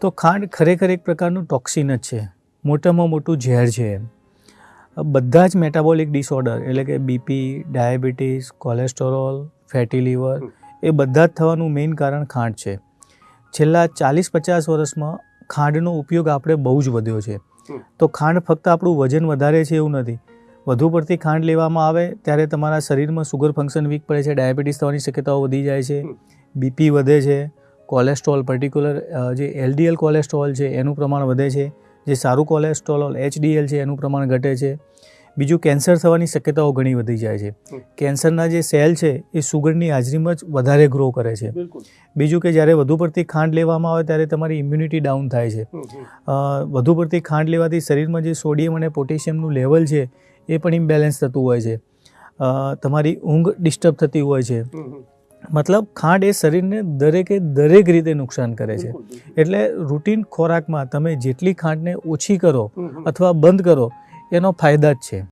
તો ખાંડ ખરેખર એક પ્રકારનું ટોક્સિન જ છે. મોટામાં મોટું ઝેર છે બધા જ મેટાબોલિક ડિસઓર્ડર એટલે કે BP diabetes cholesterol fatty liver એ બધા જ થવાનું મેઇન કારણ ખાંડ છે. છેલ્લા ચાલીસ પચાસ વર્ષમાં ખાંડનો ઉપયોગ આપણે બહુ જ વધ્યો છે. તો ખાંડ ફક્ત આપણું વજન વધારે છે એવું નથી. વધુ પડતી ખાંડ લેવામાં આવે ત્યારે તમારા શરીરમાં સુગર ફંક્શન વીક પડે છે ડાયાબિટીસ થવાની શક્યતાઓ વધી જાય છે બીપી વધે છે કોલેસ્ટ્રોલ પર્ટિક્યુલર જે એલડીએલ કોલેસ્ટ્રોલ છે એનું પ્રમાણ વધે છે. જે સારું કોલેસ્ટ્રોલ એચડીએલ છે એનું પ્રમાણ ઘટે છે. બીજું કેન્સર થવાની શક્યતાઓ ઘણી વધી જાય છે. કેન્સરના જે સેલ છે એ સુગરની હાજરીમાં જ વધારે ગ્રો કરે છે. બીજું કે જ્યારે વધુ પડતી ખાંડ લેવામાં આવે ત્યારે તમારી ઇમ્યુનિટી ડાઉન થાય છે. વધુ પડતી ખાંડ લેવાથી શરીરમાં જે સોડિયમ અને પોટેશિયમનું લેવલ છે એ પણ ઇમ્બેલેન્સ થતું હોય છે. તમારી ઊંઘ ડિસ્ટર્બ થતી હોય છે. મતલબ ખાંડ એ શરીરને દરેકે દરેક રીતે નુકસાન કરે છે. એટલે રૂટીન ખોરાકમાં તમે જેટલી ખાંડને ઓછી કરો. અથવા બંધ કરો એનો ફાયદા જ છે